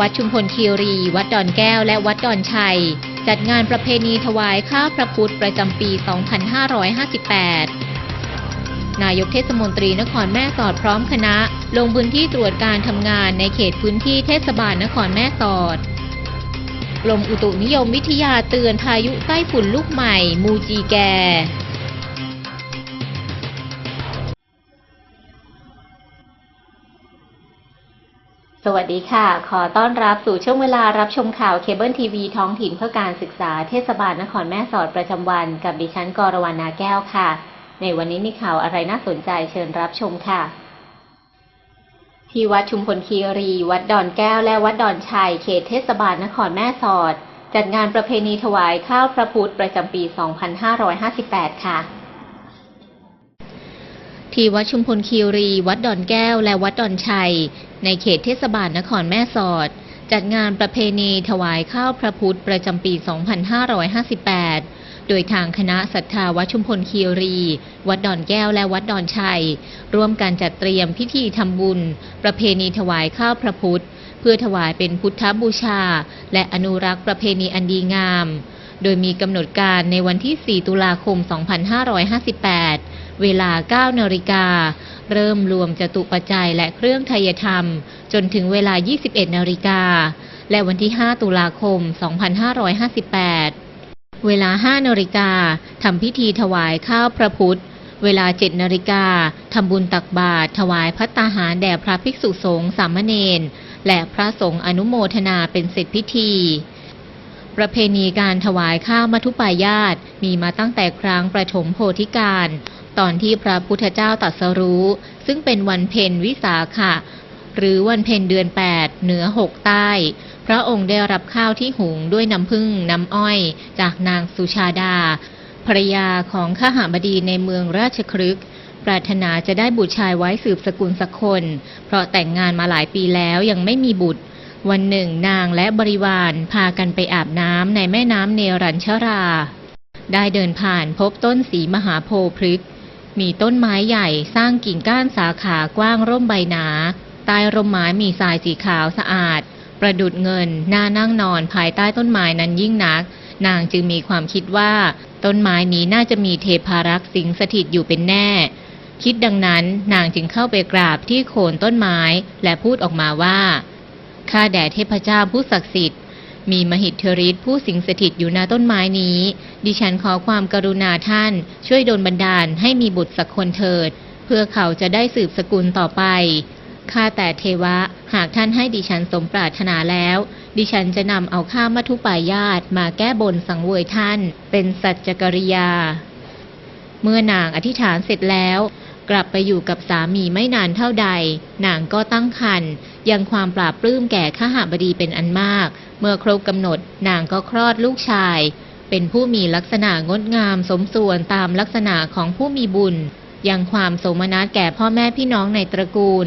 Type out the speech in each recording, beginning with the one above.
วัดชุมพลคีรี วัดดอนแก้ว และวัดดอนชัย จัดงานประเพณีถวายข้าวพระพุทธประจำปี 2558นายกเทศมนตรีนครแม่สอดพร้อมคณะ ลงพื้นที่ตรวจการทำงานในเขตพื้นที่เทศบาลนครแม่สอด กรมอุตุนิยมวิทยาเตือนพายุไต้ฝุ่นลูกใหม่ มูจีแก สวัสดีค่ะ ขอต้อนรับสู่ช่วงเวลารับชมข่าวเคเบิลทีวีท้องถิ่นเพื่อการศึกษาเทศบาลนครแม่สอดประจำวัน กับดิฉันกรวรรณนาแก้วค่ะ ในวันนี้มีข่าวอะไรน่าสนใจเชิญรับชมค่ะ ที่วัดชุมพลคีรี วัดดอนแก้วและวัดดอนชัยเขตเทศบาลนครแม่สอด จัดงานประเพณีถวายข้าวพระพุทธประจำปี 2558 ค่ะ ที่วัดชุมพลคีรี วัดดอนแก้ว และวัดดอนชัย ในเขตเทศบาลนครแม่สอด จัดงานประเพณีถวายข้าวพระพุทธประจำปี 2558 โดยทางคณะศรัทธาวัดชุมพลคีรี วัดดอนแก้วและวัดดอนชัย ร่วมกันจัดเตรียมพิธีทำบุญ ประเพณีถวายข้าวพระพุทธ เพื่อถวายเป็นพุทธบูชา และอนุรักษ์ประเพณีอันดีงาม โดยมีกำหนดการในวันที่ 4 ตุลาคม 2558 เวลา 9 นาฬิกา เริ่มรวมจตุปัจจัยและเครื่องไทยธรรม จนถึงเวลา 21 นาฬิกา และวันที่ 5 ตุลาคม 2558 เวลา 5 นาฬิกาทำพิธีถวายข้าวพระพุทธ เวลา 7 นาฬิกาทำบุญตักบาตรถวายพัตตาหารแด่พระภิกษุสงฆ์สามเณรและพระสงฆ์อนุโมทนาเป็นเสร็จพิธีประเพณีการถวายข้าวมัทุปายาตมีมาตั้งแต่ครั้งประถมโพธิการ ตอนที่พระพุทธเจ้าตรัสรู้ ซึ่งเป็นวันเพ็ญวิสาขะหรือวันเพ็ญเดือน 8 เหนือหกใต้ พระองค์ได้รับข้าวที่หุงด้วยน้ำผึ้งน้ำอ้อย จากนางสุชาดาภรรยาของข้าหาบดีในเมืองราชครึกปรารถนาจะได้บุตรชายไว้สืบสกุลสักคน เพราะแต่งงานมาหลายปีแล้วยังไม่มีบุตร วันหนึ่งนางและบริวารพากันไปอาบน้ำในแม่น้ำเนรัญชรา ได้เดินผ่านพบต้นสีมหาโพธิ์พฤกษ์ มีต้นไม้ใหญ่สร้างกิ่งก้านสาขากว้างร่มใบหนา ใต้ร่มไม้มีทรายสีขาวสะอาด ประดุดเงินน่านั่งนอนภายใต้ต้นไม้นั้นยิ่งนัก นางจึงมีความคิดว่า ต้นไม้นี้น่าจะมีเทพารักษ์สิงสถิตอยู่เป็นแน่ คิดดังนั้นนางจึงเข้าไปกราบที่โคนต้นไม้และพูดออกมาว่าข้าแด่เทพเจ้าผู้ศักดิ์สิทธิ์ มีมหิทธิฤทธิ์ผู้สิงสถิตอยู่ณต้นไม้นี้ ดิฉันขอความกรุณาท่าน ช่วยดลบันดาลให้มีบุตรสักคนเถิด เพื่อเขาจะได้สืบสกุลต่อไปข้าแต่เทวะ หากท่านให้ดิฉันสมปรารถนาแล้ว ดิฉันจะนำเอาข้ามัทุปายาตมาแก้บนสังเวยท่าน เป็นสัจจกริยา เมื่อนางอธิษฐานเสร็จแล้ว กลับไปอยู่กับสามีไม่นานเท่าใด นางก็ตั้งครรภ์ ยังความปราบปลื้มแก่ข้าหบดีเป็นอันมาก เมื่อครบกำหนดนางก็คลอดลูกชาย เป็นผู้มีลักษณะงดงามสมส่วนตามลักษณะของผู้มีบุญ ยังความสมนัสแก่พ่อแม่พี่น้องในตระกูล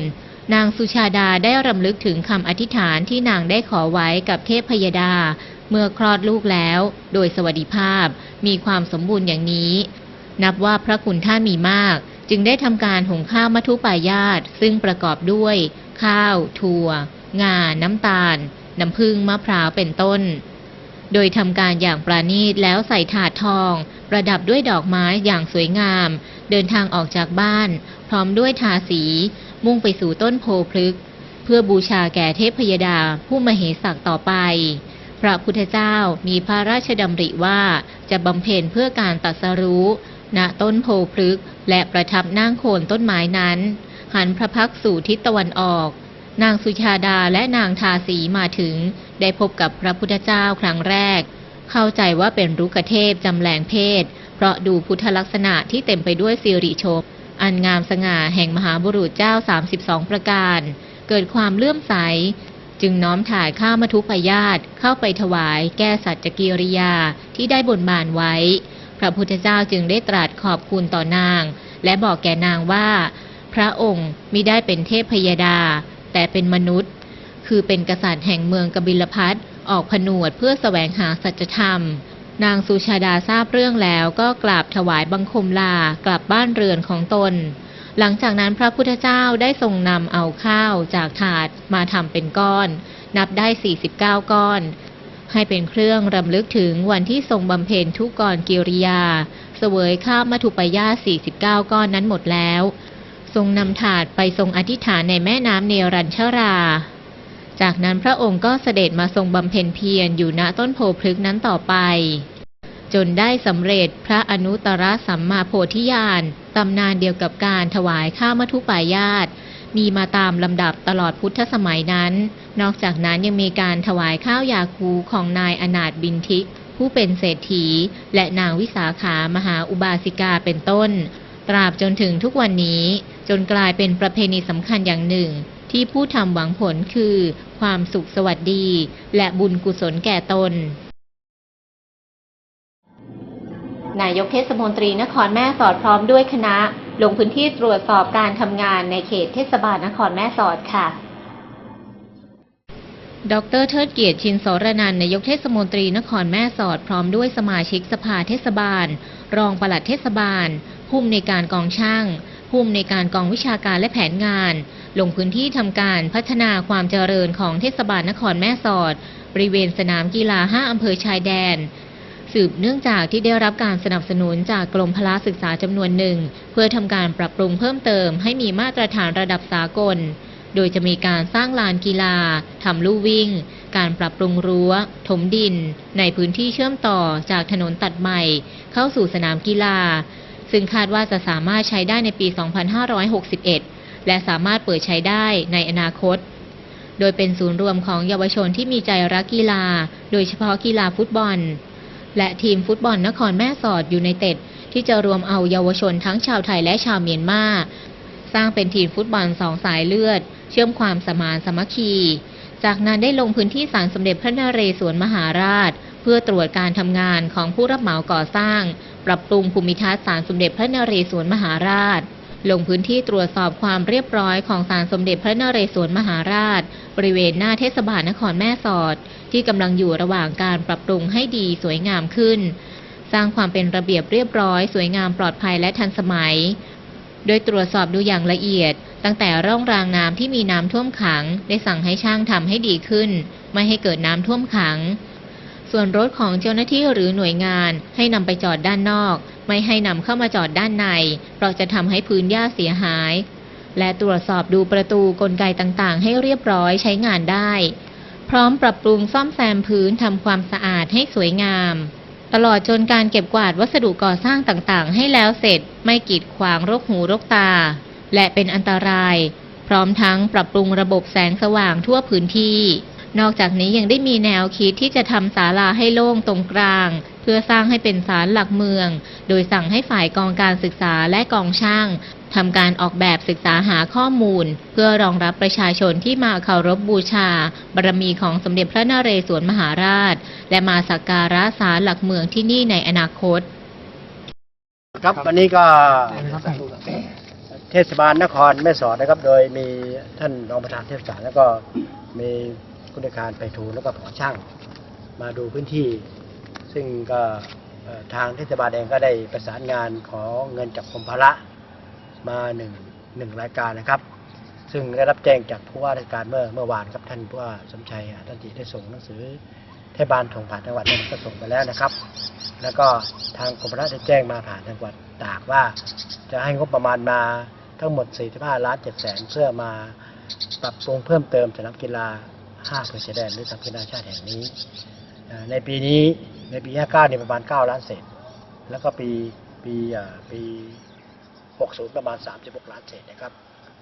นางสุชาดาได้รำลึกถึงคำอธิษฐานที่นางได้ขอไว้กับเทพพยดา เมื่อคลอดลูกแล้ว โดยสวัสดิภาพ มีความสมบูรณ์อย่างนี้ นับว่าพระคุณท่านมีมาก จึงได้ทำการหุงข้าวมัทุปายาตซึ่งประกอบด้วย ข้าว ถั่ว งา น้ำตาล น้ำผึ้งมะพร้าวเป็นต้น โดยทำการอย่างปราณีตแล้วใส่ถาดทอง ประดับด้วยดอกไม้อย่างสวยงาม เดินทางออกจากบ้าน พร้อมด้วยทาสี มุ่งไปสู่ต้นโพพฤกษเพื่อบูชาแก่เทพพยดาผู้มเหสักต่อไป พระพุทธเจ้ามีพระราชดำริว่าจะบำเพ็ญเพื่อการตรัสรู้ ณต้นโพพฤกษ์และประทับนั่งโคนต้นไม้นั้น หันพระพักสู่ทิศตะวันออก นางสุชาดาและนางทาสีมาถึง ได้พบกับพระพุทธเจ้าครั้งแรก เข้าใจว่าเป็นรุกเทพจำแรงเพศ เพราะดูพุทธลักษณะที่เต็มไปด้วยสิริโฉมอันงามสง่าแห่งมหาบุรุษเจ้า 32 ประการ เกิดความเลื่อมใส จึงน้อมถ่ายข้าวมทุปายาตเข้าไปถวายแก้สัจจกิริยาที่ได้บนบานไว้ พระพุทธเจ้าจึงได้ตรัสขอบคุณต่อนาง และบอกแก่นางว่า พระองค์มิได้เป็นเทพพยดา แต่เป็นมนุษย์ คือเป็นกษัตริย์แห่งเมืองกบิลพัทออกผนวดเพื่อแสวงหาสัจธรรม นางสุชาดาทราบเรื่องแล้วก็กราบถวายบังคมลากลับบ้านเรือนของตน หลังจากนั้นพระพุทธเจ้าได้ทรงนำเอาข้าวจากถาดมาทำเป็นก้อน นับได้ 49 ก้อน ให้เป็นเครื่องรำลึกถึงวันที่ทรงบำเพ็ญทุกกรกิริยา เสวยข้าวมัทุปายา49 ก้อนนั้นหมดแล้ว ทรงนำถาดไปทรงอธิษฐานในแม่น้ำเนรัญชรา จากนั้นพระองค์ก็เสด็จมาทรงบำเพ็ญเพียรอยู่ณต้นโพพฤกนั้นต่อไป จนได้สำเร็จพระอนุตตรสัมมาโพธิญาณตำนานเดียวกับการถวายข้าวมัทุปายาตมีมาตามลำดับตลอดพุทธสมัยนั้น นอกจากนั้นยังมีการถวายข้าวยาคูของนายอนาถบินทิก ผู้เป็นเศรษฐี และนางวิสาขามหาอุบาสิกาเป็นต้น ตราบจนถึงทุกวันนี้ จนกลายเป็นประเพณีสำคัญอย่างหนึ่ง ที่ผู้ทำหวังผลคือ ความสุขสวัสดี และบุญกุศลแก่ตน นายกเทศมนตรีนครแม่สอดพร้อมด้วยคณะ ลงพื้นที่ตรวจสอบการทำงานในเขตเทศบาลนครแม่สอดค่ะดรเทิดเกียรติชินสรนันนายกเทศมนตรีนครแม่สอดพร้อมด้วยสมาชิกสภาเทศบาล รองปลัดเทศบาล ผู้อำนการกองช่าง ผู้อำนวยการกองวิชาการและแผนงาน ลงพื้นที่ทำการพัฒนาความเจริญของเทศบาลนครแม่สอด บริเวณสนามกีฬา 5 อำเภอชายแดน สืบเนื่องจากที่ได้รับการสนับสนุนจากกรมพละศึกษาจำนวนหนึ่ง เพื่อทำการปรับปรุงเพิ่มเติมให้มีมาตรฐานระดับสากล โดยจะมีการสร้างลานกีฬาทำลู่วิ่ง การปรับปรุงรั้ว ถมดิน ในพื้นที่เชื่อมต่อจากถนนตัดใหม่ เข้าสู่สนามกีฬา ซึ่งคาดว่าจะสามารถใช้ได้ในปี 2561 และสามารถเปิดใช้ได้ในอนาคต โดยเป็นศูนย์รวมของเยาวชนที่มีใจรักกีฬา โดยเฉพาะกีฬาฟุตบอล และทีมฟุตบอลนครแม่สอดอยู่ในเต็ดที่จะรวมเอาเยาวชนทั้งชาวไทยและชาวเมียนมาสร้างเป็นทีมฟุตบอลสองสายเลือด เชื่อมความสมานสามัคคี จากนั้นได้ลงพื้นที่ศาลสมเด็จพระนเรศวรมหาราช เพื่อตรวจการทำงานของผู้รับเหมาก่อสร้าง ปรับปรุงภูมิทัศน์ศาลสมเด็จพระนเรศวรมหาราช ลงพื้นที่ตรวจสอบความเรียบร้อยของศาลสมเด็จพระนเรศวรมหาราช บริเวณหน้าเทศบาลนครแม่สอด ที่กำลังอยู่ระหว่างการปรับปรุงให้ดีสวยงามขึ้น สร้างความเป็นระเบียบเรียบร้อย สวยงามปลอดภัยและทันสมัย โดยตรวจสอบดูอย่างละเอียด ตั้งแต่ร่องรางน้ำที่มีน้ำท่วมขัง ได้สั่งให้ช่างทำให้ดีขึ้น ไม่ให้เกิดน้ำท่วมขัง ส่วนรถของเจ้าหน้าที่หรือหน่วยงานให้นำไปจอดด้านนอก ไม่ให้นำเข้ามาจอดด้านใน เพราะจะทำให้พื้นหญ้าเสียหาย และตรวจสอบดูประตูกลไกต่างๆ ให้เรียบร้อยใช้งานได้ พร้อมปรับปรุงซ่อมแซมพื้นทำความสะอาดให้สวยงาม ตลอดจนการเก็บกวาดวัสดุก่อสร้างต่างๆ ให้แล้วเสร็จ ไม่กีดขวางรกหูรกตา และเป็นอันตราย พร้อมทั้งปรับปรุงระบบแสงสว่างทั่วพื้นที่ นอกจากนี้ยังได้มีแนวคิดที่จะทำศาลาให้โล่งตรงกลาง เพื่อสร้างให้เป็นศาลหลักเมือง โดยสั่งให้ฝ่ายกองการศึกษาและกองช่างทำการออกแบบศึกษาหาข้อมูล เพื่อรองรับประชาชนที่มาเคารพบูชาบารมีของสมเด็จพระนเรศวรมหาราช และมาสักการะศาลหลักเมืองที่นี่ในอนาคต ครับวันนี้ก็เทศบาลนครแม่สอดนะครับ โดยมีท่านรองประธานเทศบาลแล้วก็มี ผู้ในการไปทูลแล้วก็ผอช่างมาดูพื้นที่ ซึ่งก็ทางเทศบาลเองก็ได้ประสานงานขอเงินจากกรมพละมาหนึ่งหนึ่งรายการนะครับ ซึ่งได้รับแจ้งจากผู้ว่าราชการเมื่อเมื่อวานครับท่านผู้ว่าสมชัยท่านติได้ส่งหนังสือเทศบาลของผ่านจังหวัดนั้นก็ส่งไปแล้วนะครับ แล้วก็ทางกรมพระได้แจ้งมาผ่านจังหวัดตากว่า จะให้งบประมาณมาทั้งหมด 45 ล้าน7แสนเพื่อมาปรับปรุงเพิ่มเติมสนามกีฬา 5อำเภอชายแดนหรือสนามกีฬาชาติแห่งนี้ ในปีนี้ในปี 59เนี่ยประมาณ 9 ล้านเศษ แล้วก็ปีปีปี 60 ประมาณ 36 ล้านเศษนะครับ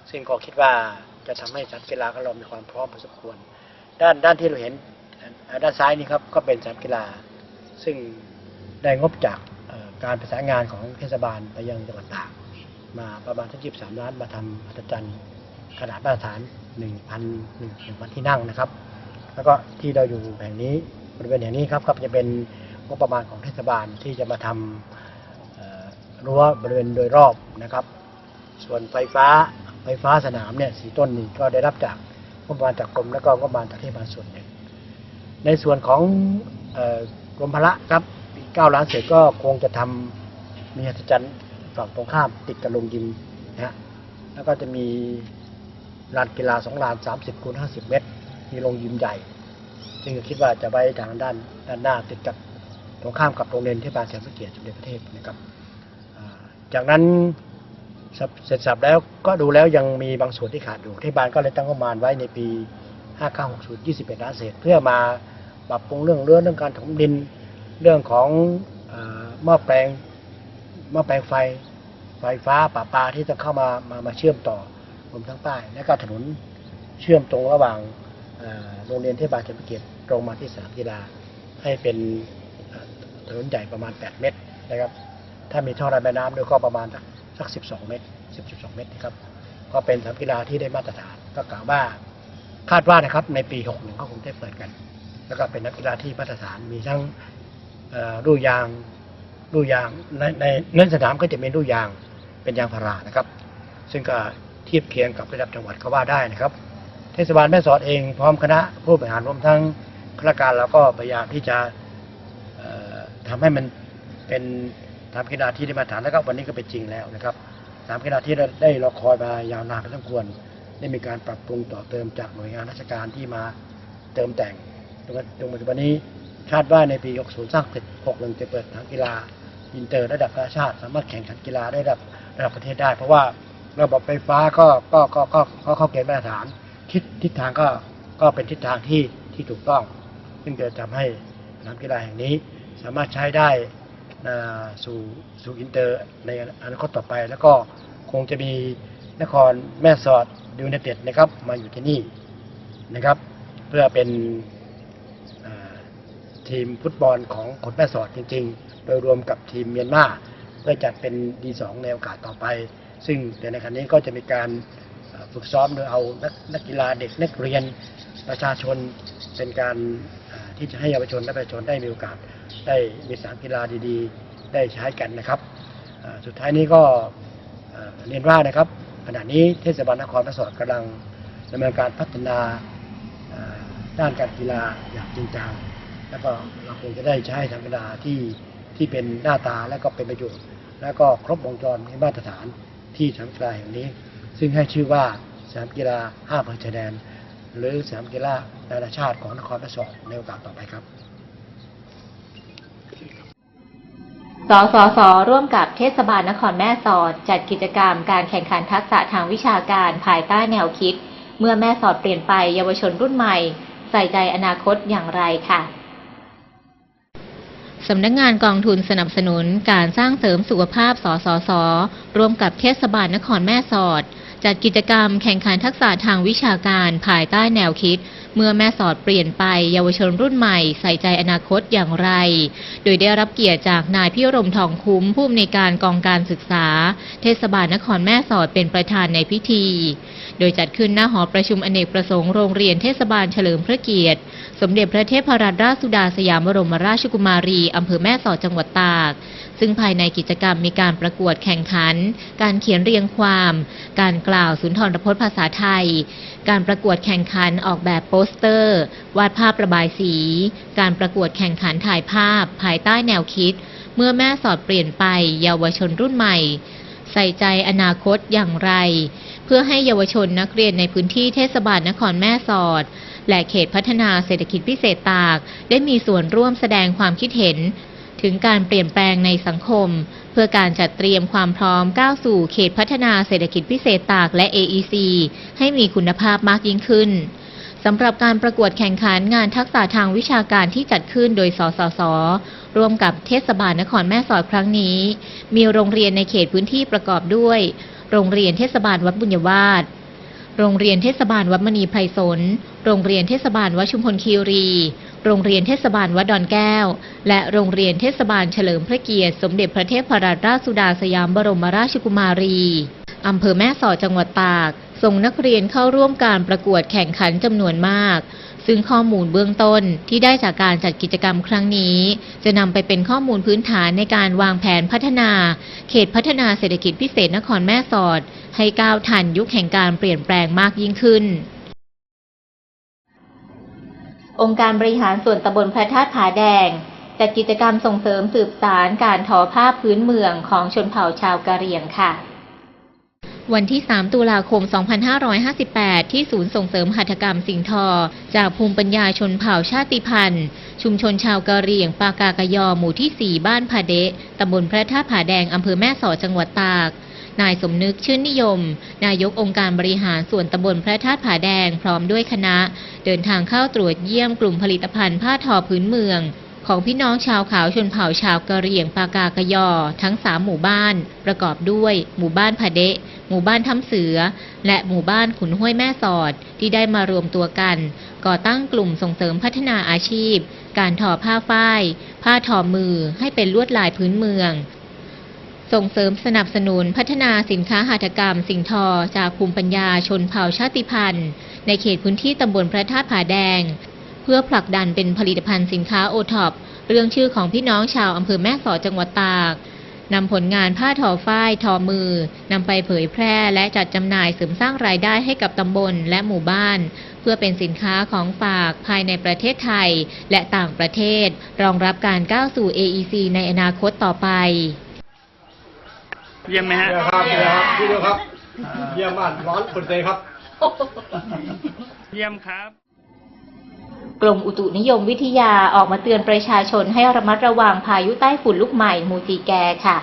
ซึ่งก็คิดว่าจะทำให้สนามกีฬาของเรามีความพร้อมพอสมควร ด้านด้านที่เราเห็นด้านซ้ายนี่ครับก็เป็นสนามกีฬา ซึ่งได้งบจากการประสานงานของเทศบาลไปยังจังหวัดต่ากมาประมาณสักยี่สามล้านมาทำอัศจรรย์ขนาดมาตรฐาน หนึ่งพันหนึ่งหนึ่งพันที่นั่งนะครับ แล้วก็ที่เราอยู่แห่งนี้บริเวณแห่งนี้ครับก็จะเป็นงบประมาณของเทศบาลที่จะมาทำเอ่อรั้วบริเวณโดยรอบนะครับ ส่วนไฟฟ้าไฟฟ้าสนามเนี่ยสีต้นนี่ก็ได้รับจากงบประมาณจากกรมแล้วก็งบประมาณจากเทศบาลส่วนหนึ่งในส่วนของกรมพละครับอีกเก้าล้านเศษก็คงจะทำมีอัศจรรย์ฝั่งตรงข้ามติดกับโรงยิมนะฮะแล้วก็จะมี ลานกีฬาสองลานสามสิบคูณห้าสิบเมตร มีโรงยิมใหญ่ ซึ่งคิดว่าจะไว้ทางด้านด้านหน้าติดกับตรงข้ามกับโรงเรียนเที่บาลเฉลิมพระเกียรติสมเด็จพระเทพนะครับจากนั้นเสร็จสับแล้วก็ดูแล้วยังมีบางส่วนที่ขาดอยู่เทศบาลก็เลยตั้งงบประมาณไว้ในปี5960 21ล้านเศษ เพื่อมาปรับปรุงเรื่องเรื่องเรื่องการถมดินเรื่องของหม้อแปลงหม้อแปลงไฟไฟฟ้าป่าปลาที่จะเข้ามามามาเชื่อมต่อ รวมทั้งใต้และก็ถนนเชื่อมตรงระหว่างโรงเรียนเทศบาลเฉลิมเกียรติตรงมาที่สนามกีฬาให้เป็นถนนใหญ่ประมาณ 8 เมตรนะครับ ถ้ามีท่อระบายน้ำด้วยก็ประมาณสักสัก12 เมตร 10 12 เมตรนะครับ ก็เป็นสนามกีฬาที่ได้มาตรฐาน ก็กล่าวว่าคาดว่านะครับในปี 61 ก็คงได้เปิดกัน แล้วก็เป็นนักกีฬาที่มาตรฐานมีทั้งเอ่อลูกยางลูกยางในในในสนามก็จะมีลูกยางเป็นยางพารานะครับ ซึ่งก็ ทียบเคียงกับระดับจังหวัดก็ว่าได้นะครับ เทศบาลแม่สอดเองพร้อมคณะผู้บริหารรวมทั้งข้าราชการเราก็พยายามที่จะเอ่อทำให้มันเป็นสามกีฬาที่ได้มาตรฐานแล้วก็วันนี้ก็เป็นจริงแล้วนะครับสามกีฬาที่ได้รอคอยมายาวนานพอสมควรได้มีการปรับปรุงต่อเติมจากหน่วยงานราชการที่มาเติมแต่งจนจนปัจจุบันนี้คาดว่าในปี 60 สร้างเสร็จ61จะเปิดทางกีฬาอินเตอร์ระดับนานาชาติ สามารถแข่งขันกีฬาได้ระดับระดับประเทศได้ เพราะว่า ระบบไฟฟ้าก็ก็ก็ก็ก็เข้าเกณฑ์มาตรฐานทิศทิศทางก็ก็เป็นทิศทางที่ที่ถูกต้อง ซึ่งจะทำให้สนามกีฬาแห่งนี้สามารถใช้ได้สู่สู่อินเตอร์ในอนาคตต่อไป แล้วก็คงจะมีนครแม่สอดยูไนเต็ดนะครับมาอยู่ที่นี่นะครับ เพื่อเป็นทีมฟุตบอลของคนแม่สอดจริง ๆ โดยรวมกับทีมเมียนมาเพื่อจัดเป็นดีสองในโอกาสต่อไป ซึ่งในขณะนี้ก็จะมีการฝึกซ้อมโดยเอานักนักกีฬาเด็กนักเรียนประชาชนเป็นการที่จะให้เยาวชนและประชาชนได้มีโอกาส ได้มีสนามกีฬาดีๆ ได้ใช้กันนะครับ สุดท้ายนี้ก็เรียนว่านะครับขณะนี้เทศบาลนครแม่สอดกำลังดำเนินการพัฒนาด้านการกีฬาอย่างจริงจังแล้วก็เราคงจะได้ใช้สนามกีฬาที่ที่เป็นหน้าตาและก็เป็นประโยชน์ แล้วก็ครบวงจรมีมาตรฐาน ที่สนามกีฬาแห่งนี้ ซึ่งให้ชื่อว่าสนามกีฬาห้าพันชายแดน หรือสนามกีฬานานาชาติของนครแม่สอดในโอกาสต่อไปครับสสส ร่วมกับเทศบาลนครแม่สอด จัดกิจกรรมการแข่งขันทักษะทางวิชาการภายใต้แนวคิด เมื่อแม่สอดเปลี่ยนไปเยาวชนรุ่นใหม่ ใส่ใจอนาคตอย่างไรค่ะ สำนักงงานกองทุนสนับสนุนการสร้างเสริมสุขภาพ สสส ร่วมกับเทศบาลนครแม่สอด จัดกิจกรรมแข่งขันทักษะทางวิชาการภายใต้แนวคิด เมื่อแม่สอดเปลี่ยนไปเยาวชนรุ่นใหม่ใส่ใจอนาคตอย่างไร โดยได้รับเกียรติจากนายพิรมทองคุ้มผู้อำนวยการกองการศึกษา เทศบาลนครแม่สอดเป็นประธานในพิธี โดยจัดขึ้นหน้าหอประชุมอเนกประสงค์โรงเรียนเทศบาลเฉลิมพระเกียรติ สมเด็จพระเทพรัตนราชสุดาสยามบรมราชกุมารีอำเภอแม่สอดจังหวัดตาก ซึ่งภายในกิจกรรมมีการประกวดแข่งขัน การเขียนเรียงความ การกล่าวสุนทรพจน์ภาษาไทย การประกวดแข่งขันออกแบบโปสเตอร์ วาดภาพระบายสี การประกวดแข่งขันถ่ายภาพ ภายใต้แนวคิด เมื่อแม่สอดเปลี่ยนไป เยาวชนรุ่นใหม่ ใส่ใจอนาคตอย่างไร เพื่อให้เยาวชนนักเรียนในพื้นที่เทศบาลนครแม่สอดและเขตพัฒนาเศรษฐกิจพิเศษตาก ได้มีส่วนร่วมแสดงความคิดเห็น ถึงการเปลี่ยนแปลงในสังคม เพื่อการจัดเตรียมความพร้อมก้าวสู่เขตพัฒนาเศรษฐกิจพิเศษตากและ AEC ให้มีคุณภาพมากยิ่งขึ้นสำหรับการประกวดแข่งขันงานทักษะทางวิชาการที่จัดขึ้นโดย สสส ร่วมกับเทศบาลนครแม่สอดครั้งนี้ มีโรงเรียนในเขตพื้นที่ประกอบด้วย โรงเรียนเทศบาลวัดบุญวาสโรงเรียนเทศบาลวัดมณีไพรสนโรงเรียนเทศบาลวัดชุมพลคีรี โรงเรียนเทศบาลวัดดอนแก้ว และโรงเรียนเทศบาลเฉลิมพระเกียรติ สมเด็จพระเทพรัตนราชสุดาสยามบรมราชกุมารี อำเภอแม่สอดจังหวัดตาก ส่งนักเรียนเข้าร่วมการประกวดแข่งขันจำนวนมาก ซึ่งข้อมูลเบื้องต้นที่ได้จากการจัดกิจกรรมครั้งนี้ จะนำไปเป็นข้อมูลพื้นฐานในการวางแผนพัฒนา เขตพัฒนาเศรษฐกิจพิเศษนครแม่สอด ให้ก้าวทันยุคแห่งการเปลี่ยนแปลงมากยิ่งขึ้น องค์การบริหารส่วนตำบลพระธาตุผาแดงจัดกิจกรรมส่งเสริมสืบสารการทอผ้าพื้นเมืองของชนเผ่าชาวกะเหรี่ยงค่ะ วันที่ 3 ตุลาคม 2558 ที่ศูนย์ส่งเสริมหัตถกรรมสิ่งทอ จากภูมิปัญญาชนเผ่าชาติพันธุ์ ชุมชนชาวกะเหรี่ยง ปากากยอหมู่ที่ 4 บ้านผาเดะตำบลพระธาตุผาแดงอำเภอแม่สอดจังหวัดตาก นายสมนึกชื่นนิยม นายกองค์การบริหารส่วนตำบลพระธาตุผาแดงพร้อมด้วยคณะ เดินทางเข้าตรวจเยี่ยมกลุ่มผลิตภัณฑ์ผ้าทอพื้นเมือง ของพี่น้องชาวขาวชนเผ่าชาวกะเหรี่ยงปากากยอ ทั้งสามหมู่บ้าน ประกอบด้วย หมู่บ้านผาเดะหมู่บ้านถ้ำเสือ และหมู่บ้านขุนห้วยแม่สอดที่ได้มารวมตัวกัน ก่อตั้งกลุ่มส่งเสริมพัฒนาอาชีพ การทอผ้าฝ้าย ผ้าทอมือให้เป็นลวดลายพื้นเมือง ส่งเสริมสนับสนุนพัฒนาสินค้าหัตถกรรม สิ่งทอ จากภูมิปัญญาชนเผ่าชาติพันธุ์ ในเขตพื้นที่ตำบลพระธาตุผาแดง เพื่อผลักดันเป็นผลิตภัณฑ์สินค้าโอท็อปเรื่องชื่อของพี่น้องชาวอำเภอแม่สอดจังหวัดตากนำผลงานผ้าทอฝ้ายทอมือนำไปเผยแพร่และจัดจำหน่ายเสริมสร้างรายได้ให้กับตำบลและหมู่บ้าน เพื่อเป็นสินค้าของฝากภายในประเทศไทย และต่างประเทศ รองรับการก้าวสู่ AEC ในอนาคตต่อไป เยี่ยมไหมฮะเดี๋ยวครับเดี๋ยวครับพี่ดูครับ เยี่ยมมากร้อนคนเตยครับ เยี่ยมครับ กรมอุตุนิยมวิทยาออกมาเตือนประชาชนให้ระมัดระวังพายุใต้ฝุ่นลูกใหม่มูจีแกค่ะ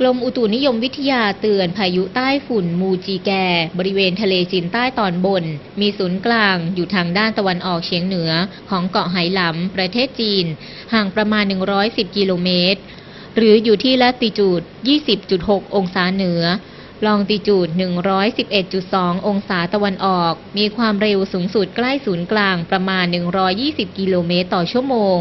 กรมอุตุนิยมวิทยาเตือนพายุใต้ฝุ่นมูจีแก บริเวณทะเลจีนใต้ตอนบน มีศูนย์กลางอยู่ทางด้านตะวันออกเฉียงเหนือของเกาะไหหลำประเทศจีน ห่างประมาณ 110 กิโลเมตร หรืออยู่ที่ละติจูด 20.6 องศาเหนือ ลองติจูด 111.2 องศาตะวันออก มีความเร็วสูงสุดใกล้ศูนย์กลางประมาณ 120 กิโลเมตรต่อชั่วโมง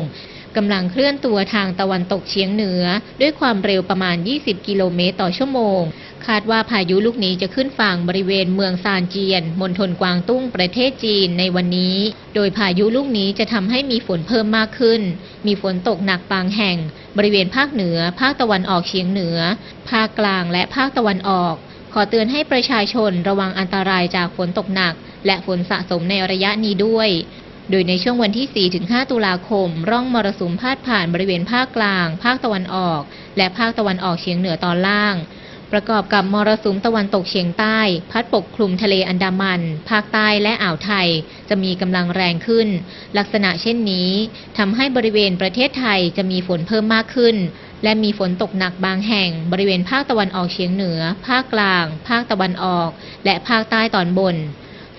กำลังเคลื่อนตัวทางตะวันตกเฉียงเหนือ ด้วยความเร็วประมาณ 20 กิโลเมตรต่อชั่วโมง คาดว่าพายุลูกนี้จะขึ้นฝั่งบริเวณเมืองซานเจียนมณฑลกวางตุ้งประเทศจีนในวันนี้ โดยพายุลูกนี้จะทำให้มีฝนเพิ่มมากขึ้น มีฝนตกหนักบางแห่ง บริเวณภาคเหนือ ภาคตะวันออกเฉียงเหนือ ภาคกลางและภาคตะวันออก ขอเตือนให้ประชาชนระวังอันตรายจากฝนตกหนัก และฝนสะสมในระยะนี้ด้วยโดยในช่วงวันที่ 4-5 ตุลาคม ร่องมรสุมพาดผ่านบริเวณภาคกลาง ภาคตะวันออก และภาคตะวันออกเฉียงเหนือตอนล่าง ประกอบกับมรสุมตะวันตกเฉียงใต้ พัดปกคลุมทะเลอันดามัน ภาคใต้และอ่าวไทย จะมีกำลังแรงขึ้น ลักษณะเช่นนี้ทำให้บริเวณประเทศไทยจะมีฝนเพิ่มมากขึ้น และมีฝนตกหนักบางแห่ง บริเวณภาคตะวันออกเฉียงเหนือ ภาคกลาง ภาคตะวันออก และภาคใต้ตอนบน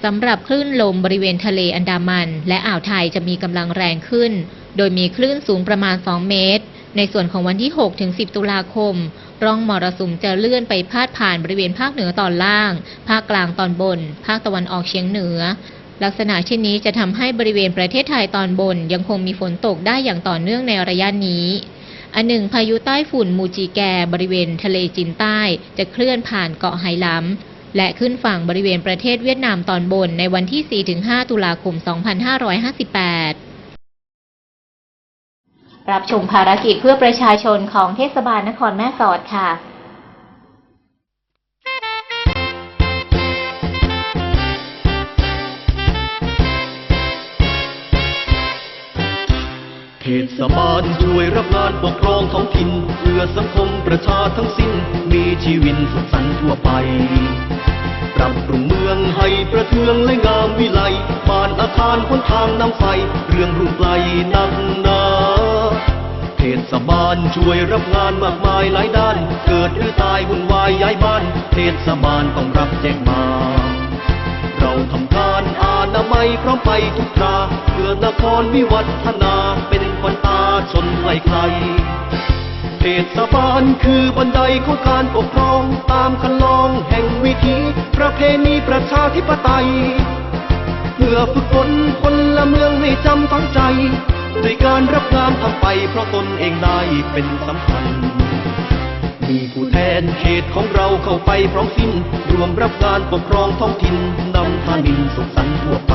สำหรับคลื่นลมบริเวณทะเลอันดามัน และอ่าวไทยจะมีกำลังแรงขึ้น โดยมีคลื่นสูงประมาณ 2 เมตร ในส่วนของวันที่ 6 ถึง 10 ตุลาคม ร่องมรสุมจะเลื่อนไปพาดผ่านบริเวณภาคเหนือตอนล่าง ภาคกลางตอนบน ภาคตะวันออกเฉียงเหนือ ลักษณะเช่นนี้จะทำให้บริเวณประเทศไทยตอนบน ยังคงมีฝนตกได้อย่างต่อเนื่องในระยะนี้อันหนึ่งพายุใต้ฝุ่นมูจีแกบริเวณทะเลจีนใต้จะเคลื่อนผ่านเกาะไหหลำและขึ้นฝั่งบริเวณประเทศเวียดนามตอนบนในวันที่ 4-5 ตุลาคม 2558 รับชมภารกิจเพื่อประชาชนของเทศบาลนครแม่สอดค่ะเทศบาลช่วยรับงานปกครองท้องถิ่นเพื่อสังคมประชาทั้งสิ้น มีชีวิตสุขสันต์ทั่วไป ปรับปรุง ประเทืองและงามวิไลบ้านอาคารคนทางน้ำไฟ เรื่องรุ่งไกลนักนาเทศบาลช่วยรับงานมากมายหลายด้าน เกิดหรือตายวุ่นวายย้ายบ้าน เทศบาลต้องรับแจ้งมา เราทำการอาณาไมยพร้อมไปทุกคราเพื่อนครวิวัฒนาเป็นขวัญตาชนไกลไกล ทศบาลคือบันไดของการปกครอง ตามคันลองแห่งวิถีประเพณีประชาธิปไตย เพื่อฝึกฝนคนละเมืองให้จำฝังใจด้วยการรับงานทำไปเพราะตนเองได้เป็นสำคัญ มีผู้แทนเขตของเราเข้าไปพร้อมสิ้น รวมรับการปกครองท้องถิ่นนำทานินสุขสันต์ทั่วไป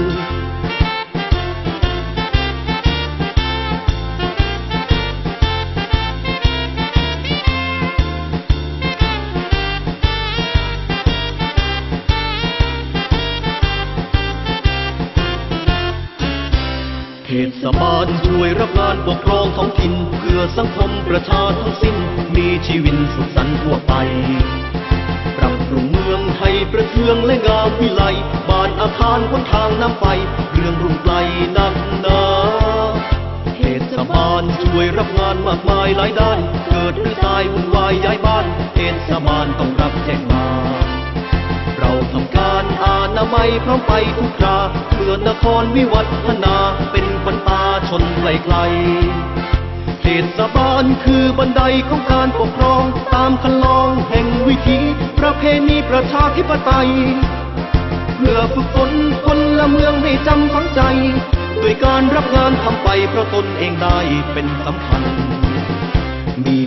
ทศบาลช่วยรับงานปกครองท้องถิ่นเพื่อสังคมประชาทั้งสิ้น มีชีวิตสุขสันต์ทั่วไป ปรับปรุงเมืองให้ประเทืองและงามวิไลบ้านอาคารหนทางน้ำไฟเรื่องรุ่งไกลนักหนาเทศบาลช่วยรับงานมากมายหลายด้าน เกิดหรือตายวุ่นวายย้ายบ้าน เทศบาลต้องรับแจ้งมา เราทำการอานาไมัยพร้อมไปทุกคราเพื่อนครวิวัฒนาเป็นปันตาชนไกลๆเทศบาลคือบันไดของการปกครอง ตามคันลองแห่งวิถีประเพณีประชาธิปไตยเพื่อฝึกฝนคนละเมืองให้จำฝังใจ ด้วยการรับงานทำไปเพราะตนเองได้เป็นสำคัญ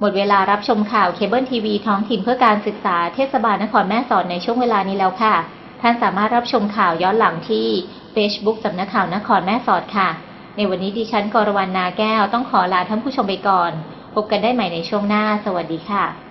หมดเวลารับชมข่าวเคเบิลทีวีท้องถิ่นเพื่อการศึกษาเทศบาลนครแม่สอดในช่วงเวลานี้แล้วค่ะ ท่านสามารถรับชมข่าวย้อนหลังที่ Facebook สำนักข่าวนครแม่สอดค่ะ ในวันนี้ดิฉันกรวรรณนาแก้วต้องขอลาท่านผู้ชมไปก่อน พบกันได้ใหม่ในช่วงหน้า สวัสดีค่ะ